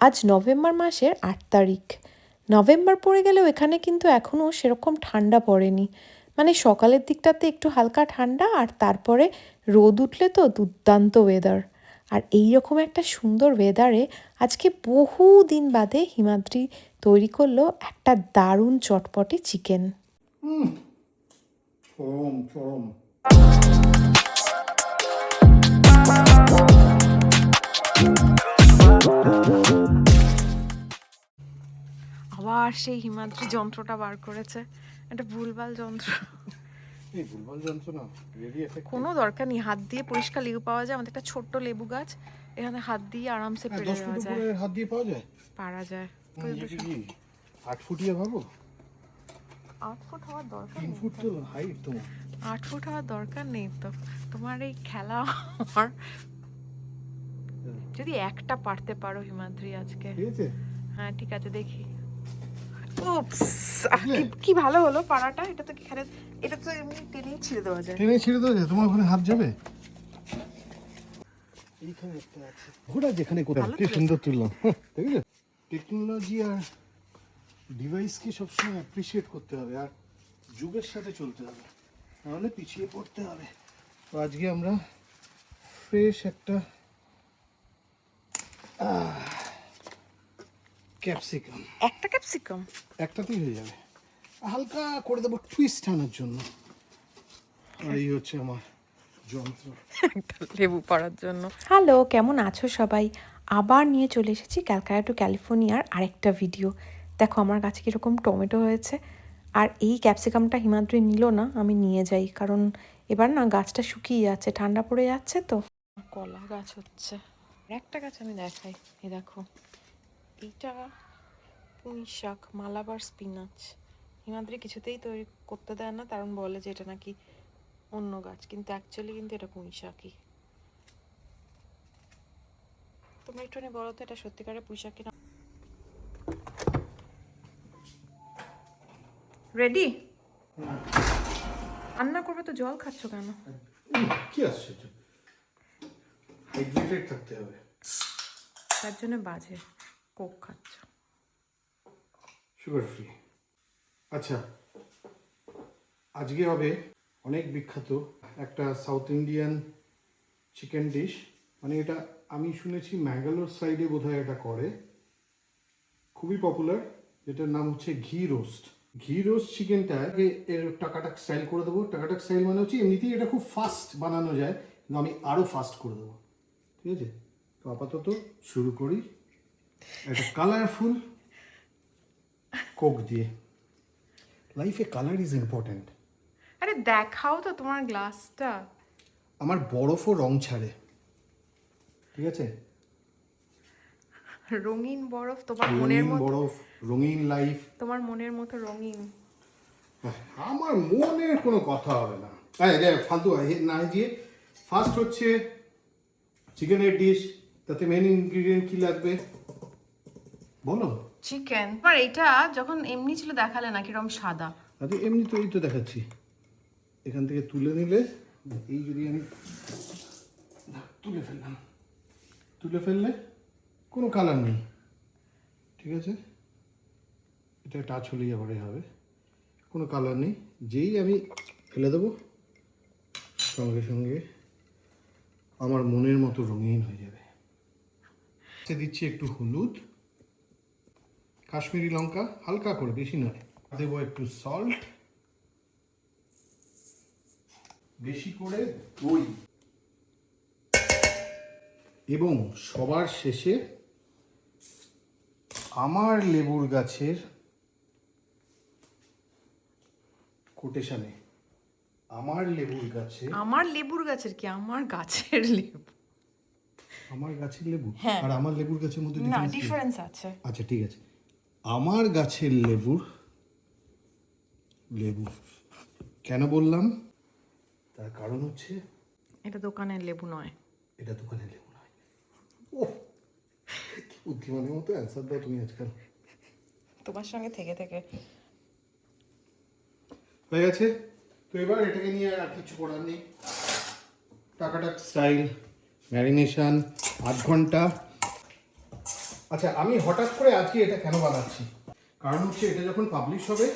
আজ নভেম্বর মাসের আট তারিখ। নভেম্বর পড়ে গেলেও এখানে কিন্তু এখনও সেরকম ঠান্ডা পড়েনি। মানে সকালের দিকটাতে একটু হালকা ঠান্ডা আর তারপরে রোদ উঠলে তো দুর্দান্ত ওয়েদার আর এই রকম একটা সুন্দর ওয়েদারে আজকে বহু দিন বাদে হিমাদ্রি তৈরি করল একটা দারুণ চটপটে চিকেন চরম। আবার সেই হিমাদ্রি যন্ত্রটা বার করেছে। একটা ভুলভাল যন্ত্র। এই ভুলভাল জানছো না কোনো দরকার নেই হাত দিয়ে পরিষ্কার লেবু পাওয়া যায় আমাদের একটা ছোট্ট লেবু গাছ এখানে হাত দিয়ে আরামসে পেরে দশ দেওয়া যায়। হাত দিয়ে পাওয়া যায়? পারা যায়। কি আট ফুটিয়ে ভাবো? আট ফুট হওয়ার দরকার তিন নেই ফুট তো। হাইট তোমার। আট ফুট হওয়ার দরকার নেই তো। তোমার এই খেলা আমার। যদি একটা পারতে পারো হিমাদ্রি আজকে। ঠিক আছে। হ্যাঁ ঠিক আছে দেখি। কি- কি ভালো হলো পাড়াটা? এটা তো এখানে এটা তো এমনি টেনেই ছিঁড়ে দেওয়া যায়। টেনে ছেড়ে দেওয়া যায়। তোমার ওখানে হাত যাবে? এইখানে একটা আছে। ঘোড়া যেখানে কোথায়। কি সুন্দর তুললাম দেখেছ? টেকনোলজি আর ডিভাইসকে সবসময় অ্যাপ্রিসিয়েট করতে হবে আর যুগের সাথে চলতে হবে। নাহলে পিছিয়ে পড়তে হবে। তো আজকে আমরা ফ্রেশ একটা ক্যাপসিকাম। একটা ক্যাপসিকাম? একটাতেই হয়ে যাবে। হালকা করে দেবো টুইস্ট আনার জন্য। আর এই হচ্ছে আমার যন্ত্র। লেবু পড়ার জন্য। হ্যালো কেমন আছো সবাই? আবার নিয়ে চলে এসেছি ক্যালকাটা টু ক্যালিফোর্নিয়ার আরেকটা ভিডিও দেখো আমার গাছে কীরকম টমেটো হয়েছে। আর এই ক্যাপসিকামটা হিমাদ্রি নিল না আমি নিয়ে যাই। কারণ এবার না গাছটা শুকিয়ে যাচ্ছে ঠান্ডা পড়ে যাচ্ছে তো। কলা গাছ হচ্ছে। আর একটা গাছ আমি দেখাই এই দেখো। এইটা পুঁই শাক মালাবার স্পিনাচ হিমাদ্রি কিছুতেই তৈরি করতে দেয় না কারণ বলে যে এটা নাকি অন্য গাছ। কিন্তু অ্যাকচুয়ালি কিন্তু এটা পুঁই শাকই। তোমরা একটুখানি বলো তো এটা সত্যিকারের পুঁই শাক কিনা? রেডি রান্না করবে তো জল খাচ্ছ কেন? কি আসছে হাইড্রেটেড থাকতে হবে। তার জন্য বাজে। কোক খাচ্ছ সুগার ফ্রি আচ্ছা আজকে হবে অনেক বিখ্যাত একটা সাউথ ইন্ডিয়ান চিকেন ডিশ মানে এটা আমি শুনেছি ম্যাঙ্গালোর সাইডে বোধহয় এটা করে। খুবই পপুলার যেটার নাম হচ্ছে ঘি রোস্ট ঘি রোস্ট চিকেনটা এর টাকাটাক স্টাইল করে দেবো। টাকাটাক স্টাইল মানে হচ্ছে এমনিতেই এটা খুব ফাস্ট বানানো যায়, কিন্তু আমি আরও ফাস্ট করে দেবো। ঠিক আছে? তো আপাতত শুরু করি। একটা কালারফুল কোক দিয়ে। লাইফে কালার ইজ ইম্পর্ট্যান্ট আরে দেখাও তো তোমার গ্লাসটা আমার বরফও রং ছাড়ে। ঠিক আছে? রঙিন বরফ তোমার মনের মতো বরফ রঙিন লাইফ তোমার মনের মতো রঙিন। আমার মনের কোনো কথা হবে না। ফালতু না দিয়ে ফার্স্ট হচ্ছে চিকেনের ডিশ তাতে মেন ইনগ্রিডিয়েন্ট কি লাগবে? বলো। চিকেন আর এটা যখন এমনি ছিল দেখালে না কীরকম সাদা। আরে এমনি তো এই তো দেখাচ্ছি। এখান থেকে তুলে নিলে এই যদি আমি তুলে ফেললাম। তুলে ফেললে কোনো কালার নেই। ঠিক আছে? এটা টাচ হলেই আবার হবে। কোনো কালার নেই। যেই আমি ফেলে দেবো সঙ্গে সঙ্গে আমার মনের মতো রঙিন হয়ে যাবে। সে দিচ্ছি একটু হলুদ। কাশ্মীরি লঙ্কা হালকা করে বেশি নয়। দেবো একটু সল্ট বেশি করে দই। এবং সবার শেষে আমার লেবুর গাছের কোটেশনে আমার লেবুর গাছে আমার লেবুর গাছের কি? আমার গাছের লেবু। আমার গাছের লেবু? হ্যাঁ। আর আমার লেবুর গাছের মধ্যে ডিফারেন্স আছে। আচ্ছা ঠিক আছে। আমার গাছের লেবুর লেবু কেন বললাম? তার কারণ হচ্ছে এটা দোকানের লেবু নয়। এটা দোকানে লেবু নয়। ও বুদ্ধিমানের মতো অ্যান্সার দাও তুমি আজকাল। তোমার সঙ্গে থেকে থেকে। হয়ে গেছে? তো এবার এটাকে নিয়ে আর কিছু করার নেই। টাকাটা স্টাইল ম্যারিনেশন আধ ঘণ্টা। আচ্ছা আমি হঠাৎ করে আজকে এটা কেন বানাচ্ছি? কারণ হচ্ছে এটা যখন পাবলিশ হবে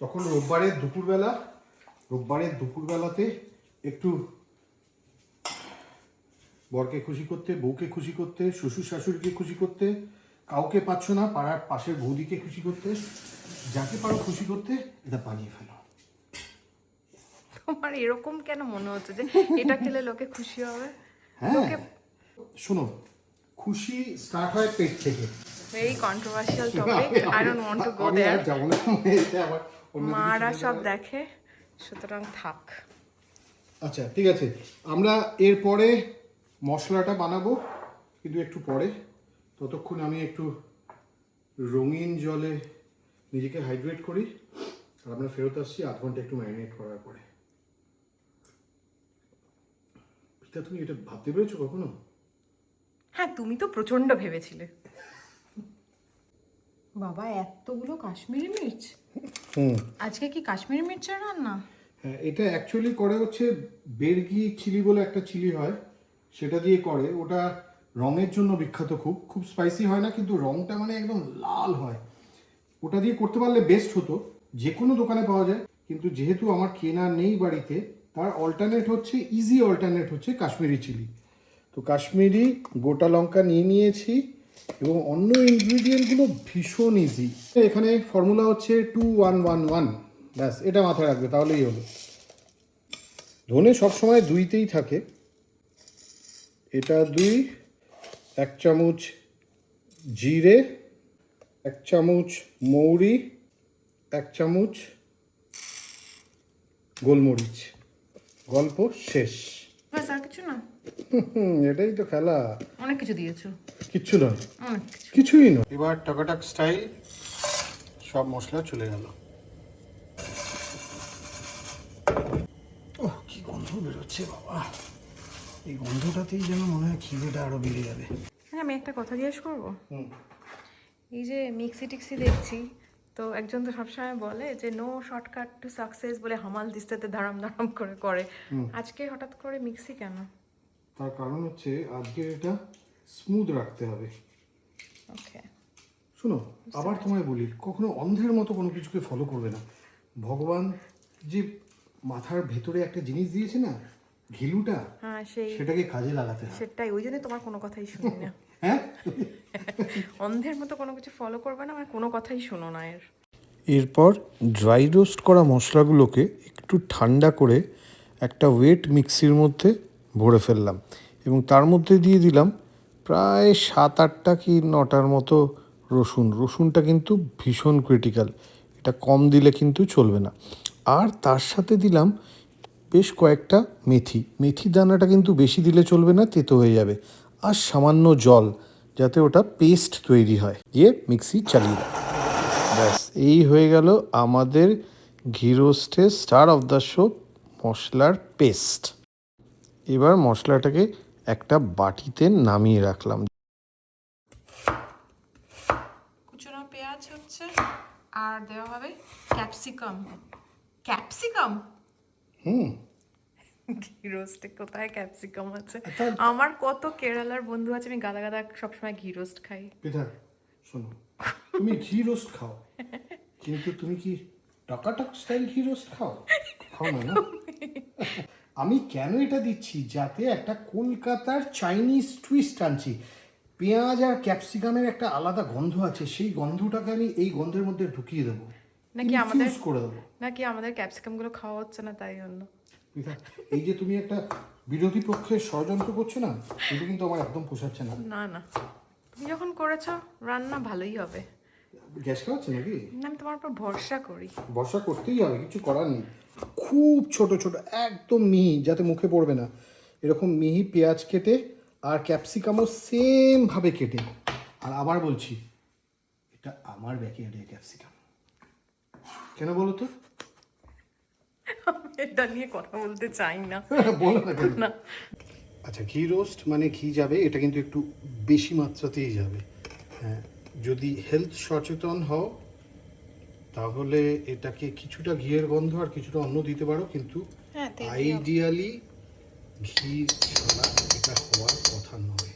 তখন রোববারের দুপুরবেলা রোববারের দুপুরবেলাতে একটু বরকে খুশি করতে বউকে খুশি করতে শ্বশুর শাশুড়িকে খুশি করতে কাউকে পাচ্ছ না পাড়ার পাশের বৌদিকে খুশি করতে যাকে পারো খুশি করতে এটা বানিয়ে ফেলো। তোমার এরকম কেন মনে হচ্ছে যে এটা খেলে লোকে খুশি হবে? হ্যাঁ। শোনো খুশি স্টার্ট হয় পেট থেকে। Very controversial topic I don't want to go there মারা সব দেখে সুতরাং থাক। আচ্ছা ঠিক আছে। আমরা এরপরে মশলাটা বানাবো কিন্তু একটু পরে। ততক্ষণ আমি একটু রঙিন জলে নিজেকে হাইড্রেট করি। আর আমরা ফেরত আসছি আধ ঘণ্টা একটু ম্যারিনেট করার পরে। পিতা তুমি এটা ভাবতে পেরেছ কখনো? হ্যাঁ তুমি তো প্রচণ্ড ভেবেছিলে। বাবা এতগুলো কাশ্মীরি মির্চ? হুম। আজকে কি কাশ্মীরি মির্চের রান্না? হ্যাঁ এটা অ্যাকচুয়ালি করে হচ্ছে বেরগি চিলি বলে একটা চিলি হয় সেটা দিয়ে করে। ওটা রঙের জন্য বিখ্যাত খুব। খুব স্পাইসি হয় না কিন্তু রঙটা মানে একদম লাল হয়। ওটা দিয়ে করতে পারলে বেস্ট হতো যে কোনো দোকানে পাওয়া যায়। কিন্তু যেহেতু আমার কেনা নেই বাড়িতে তার অল্টারনেট হচ্ছে ইজি অল্টারনেট হচ্ছে কাশ্মীরি চিলি। তো কাশ্মীরি, গোটা লঙ্কা নিয়ে নিয়েছি এবং অন্য ইনগ্রিডিয়েন্টগুলো ভীষণ ইজি এখানে ফর্মুলা হচ্ছে টু ওয়ান ওয়ান ওয়ান ব্যাস, এটা মাথায় রাখবে, তাহলেই হলো। ধনে সবসময় দুইতেই থাকে। এটা দুই, এক চামচ জিরে, এক চামচ মৌরি, এক চামচ গোলমরিচ। গল্প শেষ। কিছু না। এটাই তো খেলা। অনেক কিছু দিয়েছ। কিচ্ছু নয়। অনেক কিছুই নয়। এবার টাকাটাক স্টাইল সব মশলা চলে গেল। ওহ কি গন্ধ বেরোচ্ছে বাবা। এই গন্ধটাতেই যেন মনে হয় খিদেটা আরও বেড়ে যাবে। হ্যাঁ আমি একটা কথা জিজ্ঞেস করব? হুম। এই যে মিক্সি টিক্সি দেখছি তো একজন তো সবসময় বলে যে নো শর্টকাট টু সাকসেস বলে হামাল দিস্তাতে ধারাম ধারাম করে করে। আজকে হঠাৎ করে মিক্সি কেন? তার কারণ হচ্ছে আজকে এটা স্মুথ রাখতে হবে। ওকে শোনো আবার তোমায় বলি কখনো অন্ধের মতো কোনো কিছুকে ফলো করবে না। ভগবান যে মাথার ভেতরে একটা জিনিস দিয়েছে না ঘিলুটা হ্যাঁ সেই সেটাকে কাজে লাগাতে হবে সেটাই ওই জন্য তোমার কোনো কথাই শুনি না। হ্যাঁ? অন্ধের মতো কোনো কিছু ফলো করবে না মানে কোনো কথাই শোনো না এর। এরপর ড্রাই রোস্ট করা মশলাগুলোকে একটু ঠান্ডা করে একটা ওয়েট মিক্সির মধ্যে ভরে ফেললাম এবং তার মধ্যে দিয়ে দিলাম প্রায় সাত আটটা কি নটার মতো রসুন। রসুনটা কিন্তু ভীষণ ক্রিটিক্যাল এটা কম দিলে কিন্তু চলবে না। আর তার সাথে দিলাম বেশ কয়েকটা মেথি। মেথি দানাটা কিন্তু বেশি দিলে চলবে না, তেতো হয়ে যাবে। আর সামান্য জল, যাতে ওটা পেস্ট তৈরি হয়। দিয়ে মিক্সি চালিয়ে দাও ব্যাস, এই হয়ে গেল আমাদের ঘি রোস্টের স্টার অফ দ্য শো মশলার পেস্ট এবার মশলাটাকে একটা বাটিতে নামিয়ে রাখলাম। কুচনো পেঁয়াজ হচ্ছে আর দেওয়া হবে ক্যাপসিকাম। ক্যাপসিকাম? হুম। ঘি রোস্টে কোথায় ক্যাপসিকাম আছে? আমার কত কেরালার বন্ধু আছে আমি গাদা গাদা সবসময় ঘি রোস্ট খাই। শোনো তুমি ঘি রোস্ট খাও কিন্তু তুমি কি টাকাটাক স্টাইল ঘি রোস্ট খাও? খাও না? আমি কেন এটা দিচ্ছি? যাতে একটা কলকাতার চাইনিজ টুইস্ট আনছি। পেঁয়াজ আর ক্যাপসিকামের একটা আলাদা গন্ধ আছে সেই গন্ধটাকে আমি এই গন্ধের মধ্যে ঢুকিয়ে দেবো। নাকি আমাদের- করে দেবো। নাকি আমাদের ক্যাপসিকামগুলো খাওয়া হচ্ছে না তাই জন্য? এই যে তুমি একটা বিরোধী পক্ষের ষড়যন্ত্র করছ না এটা কিন্তু আমার একদম পোষাচ্ছে না। না না। তুমি যখন করেছ রান্না ভালোই হবে। গ্যাস খাওয়াচ্ছে নাকি? না, আমি তোমার উপর ভরসা করি। বর্ষা করতেই হবে কিছু করার নেই। খুব ছোট ছোট একদম মিহি যাতে মুখে পড়বে না। এরকম মিহি পেঁয়াজ কেটে আর ক্যাপসিকামও সেমভাবে কেটে। আর আবার বলছি এটা আমার ব্যাকিয়ার্ডের ক্যাপসিকাম। কেন বলো তো? এটা নিয়ে কথা বলতে চাই না। বলো না আচ্ছা ঘি রোস্ট মানে ঘি যাবে এটা কিন্তু একটু বেশি মাত্রাতেই যাবে। হ্যাঁ যদি হেলথ সচেতন হও তাহলে এটাকে কিছুটা ঘিয়ের গন্ধ আর কিছুটা অন্য দিতে পারো কিন্তু হ্যাঁ, আইডিয়ালি ঘি ছাড়া এটা হওয়ার কথা নয়।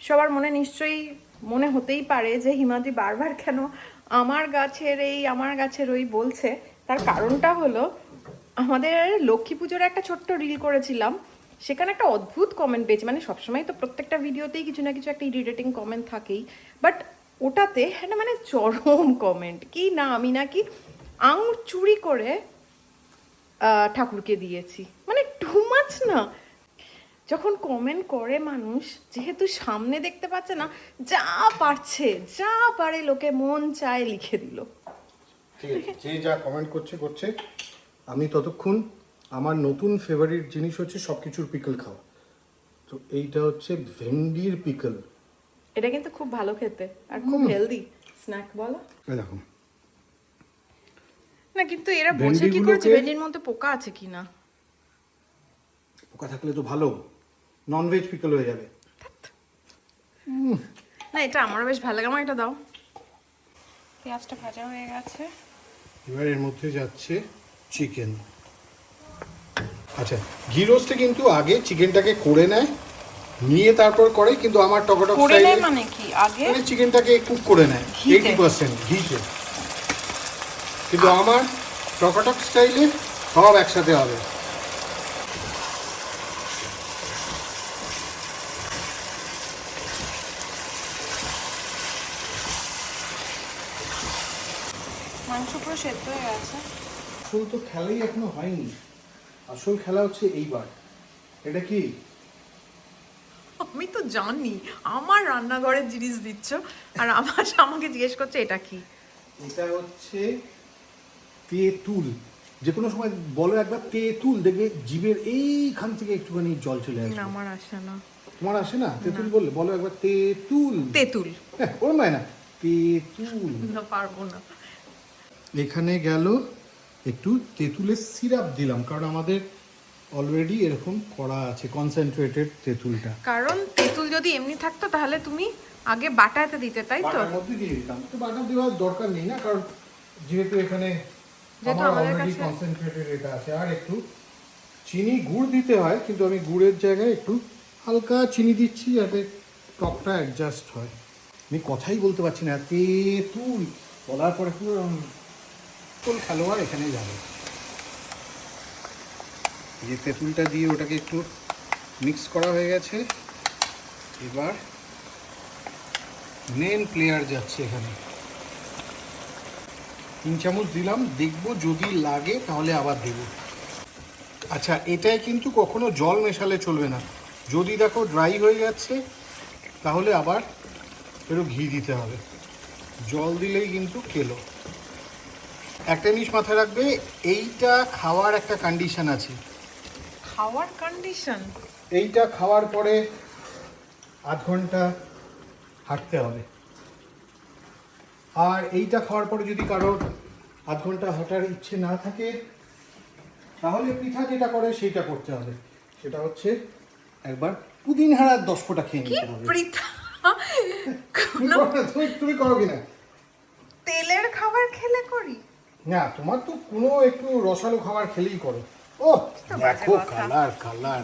সবার মনে নিশ্চয়ই মনে হতেই পারে যে হিমাদি বারবার কেন আমার গাছের এই আমার গাছের ওই বলছে। তার কারণটা হলো আমাদের লক্ষ্মী পুজোর একটা ছোট্ট রিল করেছিলাম। সেখানে একটা অদ্ভুত কমেন্ট পেয়েছি। মানে সবসময় তো প্রত্যেকটা ভিডিওতেই কিছু না কিছু একটা ইরিটেটিং কমেন্ট থাকেই। বাট ওটাতে একটা মানে চরম কমেন্ট কি না, আমি নাকি আঙুর চুরি করে ঠাকুরকে দিয়েছি। মানে টু মাচ না। যখন কমেন্ট করে মানুষ, যেহেতু সামনে দেখতে পাচ্ছে না, যা পারছে, যা পারে লোকে মন চায় লিখে দিল। ঠিক আছে যে যা কমেন্ট করছে করছে। আমি ততক্ষণ আমার নতুন ফেভারিট জিনিস হচ্ছে সব কিছুর পিকল খাওয়া। তো এইটা হচ্ছে ভেন্ডির পিকল এটা কিন্তু খুব ভালো খেতে আর খুব হেলদি স্ন্যাক বলো। এই দেখো। না কিন্তু এরা বোঝে কি করে ভেন্ডির মধ্যে পোকা আছে কিনা পোকা থাকলে তো ভালো। ননভেজ পিকল হয়ে যাবে। না এটা আমারও বেশ ভালো লাগে। আমার এটা দাও। পেঁয়াজটা ভাজা হয়ে গেছে। এবার এর মধ্যে যাচ্ছে চিকেন আচ্ছা ঘি রোস্টে কিন্তু আগে চিকেনটাকে করে নেয় নিয়ে তারপর করে কিন্তু আমার টকটক করে নেয় মানে কি? আগে? মানে চিকেনটাকে কুক করে নেয় ঘিতে? Eighty percent ঘিতে। কিন্তু আমার টকাটক স্টাইলে সব একসাথে হবে। মাংস পুরো সেদ্ধ হয়ে গেছে। আসল তো খেলাই এখনও হয়নি। আসল খেলা হচ্ছে এইবার। এটা কি? আমি তো জানি। আমার রান্নাঘরের জিনিস দিচ্ছ আর আমার আমাকে জিজ্ঞেস করছে এটা কি? এটা হচ্ছে তেঁতুল। যে কোনো সময় বলো একবার তেঁতুল দেখবে জীবের এইখান থেকে একটুখানি জল চলে না আসবে। আমার আসে না। তোমার আসে না? তেঁতুল বললে বলো একবার তেঁতুল। তেঁতুল। হ্যাঁ ওরম নয় না। তেঁতুল। না পারব না। এখানে গেল একটু তেঁতুলের সিরাপ দিলাম কারণ আমাদের অলরেডি এরকম করা আছে কনসেন্ট্রেটেড তেঁতুলটা। কারণ তেঁতুল যদি এমনি থাকতো তাহলে তুমি আগে বাটাতে দিতে তাই তো? বাটার মধ্যে দিয়ে দিতাম তো বাটা দেওয়ার দরকার নেই না কারণ যেহেতু এখানে যেহেতু আমার আমাদের অলরেডি কাছে- কনসেন্ট্রেটেড এটা আছে আর একটু চিনি গুড় দিতে হয় কিন্তু আমি গুড়ের জায়গায় একটু হালকা চিনি দিচ্ছি যাতে টকটা অ্যাডজাস্ট হয়। আমি কথাই বলতে পারছি না তেঁতুল বলার পরে পুরো ফুল খেলোয়াড় এখানে যাবে। যে তেঁতুলটা দিয়ে ওটাকে একটু মিক্স করা হয়ে গেছে। এবার মেন প্লেয়ার যাচ্ছে এখানে। তিন চামচ দিলাম, দেখব যদি লাগে তাহলে আবার দেব। আচ্ছা এটায় কিন্তু কখনো জল মেশালে চলবে না। যদি দেখো ড্রাই হয়ে যাচ্ছে, তাহলে আবার একটু ঘি দিতে হবে। জল দিলেই কিন্তু খেলো। একটা জিনিস মাথায় রাখবে এইটা খাওয়ার একটা কন্ডিশন আছে। খাওয়ার কন্ডিশন এইটা খাওয়ার পরে আধ ঘণ্টা হাঁটতে হবে। আর এইটা খাওয়ার পরে যদি কারোর আধ ঘণ্টা হাঁটার ইচ্ছে না থাকে তাহলে পিঠা যেটা করে সেইটা করতে হবে। সেটা হচ্ছে একবার পুদিন হাড়ার দশ ফোঁটা খেয়ে নিতে হবে। তুমি করো কিনা? তেলের খাবার খেলে করি? না তোমার তো কোনো একটু রসালো খাবার খেলেই করো। ও দেখো কালার কালার।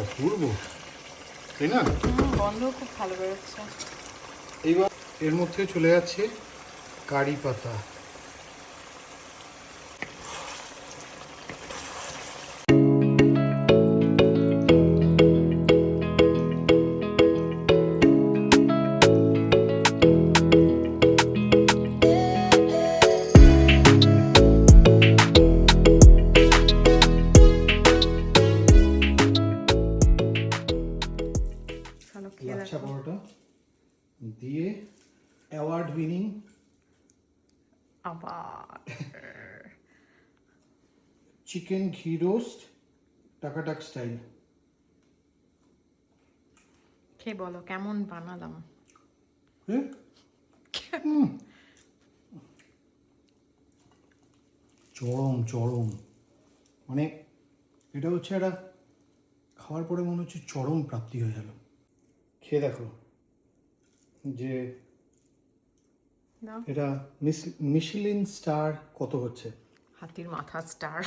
অপূর্ব তাই না? গন্ধ খুব ভালো বেরোচ্ছে। এইবার এর মধ্যে চলে যাচ্ছে কারি পাতা। চিকেন ঘি রোস্ট টাকাটাক স্টাইল। খেয়ে বলো কেমন বানালাম? হ্যাঁ। চরম চরম। মানে এটা হচ্ছে একটা খাওয়ার পরে মনে হচ্ছে চরম প্রাপ্তি হয়ে গেল। খেয়ে দেখো যে না এটা মিশলিন স্টার কত হচ্ছে? হাতির মাথা স্টার।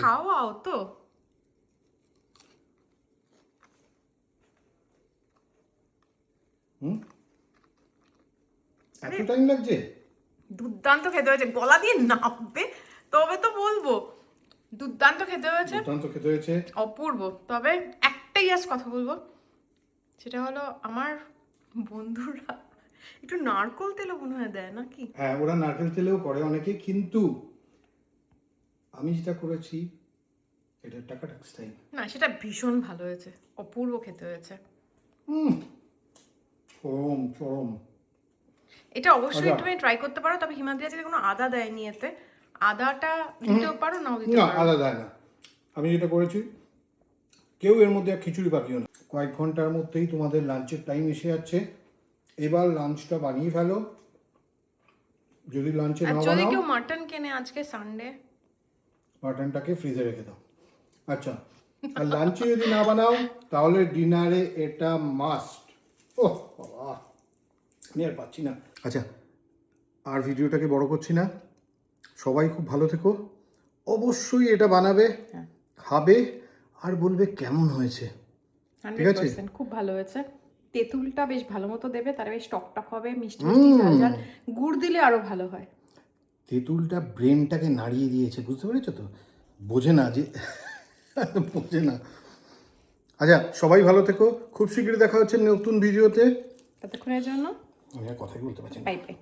খাওয়াও তো। এত টাইম লাগছে? দুর্দান্ত খেতে হয়েছে। গলা দিয়ে নামবে তবে তো বলব দুর্দান্ত খেতে হয়েছে। দুর্দান্ত খেতে হয়েছে। অপূর্ব। তবে একটাই আজ কথা বলব সেটা হলো আমার বন্ধুরা একটু নারকোল তেলও মনে হয় দেয় নাকি? হ্যাঁ ওরা নারকেল তেলেও করে অনেকে কিন্তু আমি যেটা করেছি এটা টাকা টাইম না সেটা ভীষণ ভালো হয়েছে। অপূর্ব খেতে হয়েছে। চরম চরম। এটা অবশ্যই তুমি ট্রাই করতে পারো তবে হিমাদ্রি আজকে কোনো আদা দেয়নি এতে। আদাটা দিতেও পারো নাও দিতে না আদা দেয় না। আমি যেটা করেছি কেউ এর মধ্যে খিচুড়ি পাকিও না। কয়েক ঘণ্টার মধ্যেই তোমাদের লাঞ্চের টাইম এসে যাচ্ছে। এবার লাঞ্চটা বানিয়ে ফেলো। যদি লাঞ্চে না যদি কেউ মাটন কেনে আজকে সানডে মাটনটাকে ফ্রিজে রেখে দাও। আচ্ছা আর লাঞ্চে যদি না বানাও তাহলে ডিনারে এটা মাস্ট ও বাবা। আমি আর পাচ্ছি না। আচ্ছা আর ভিডিওটাকে বড় করছি না। সবাই খুব ভালো থেকো। অবশ্যই এটা বানাবে হ্যাঁ। খাবে আর বলবে কেমন হয়েছে। ঠিক আছে? 100% খুব ভালো হয়েছে। তেঁতুলটা বেশ ভালো মতো দেবে তার বেশ টক টক হবে মিষ্টি মিষ্টি গুড় দিলে আরও ভালো হয়। তেঁতুলটা ব্রেনটাকে নাড়িয়ে দিয়েছে বুঝতে পেরেছ তো? বোঝে না যে বোঝে না। আচ্ছা সবাই ভালো থেকো। খুব শীঘ্রই দেখা হচ্ছে নতুন ভিডিওতে। ততক্ষণের জন্য আমি আর কথাই বলতে পারছি না। Bye bye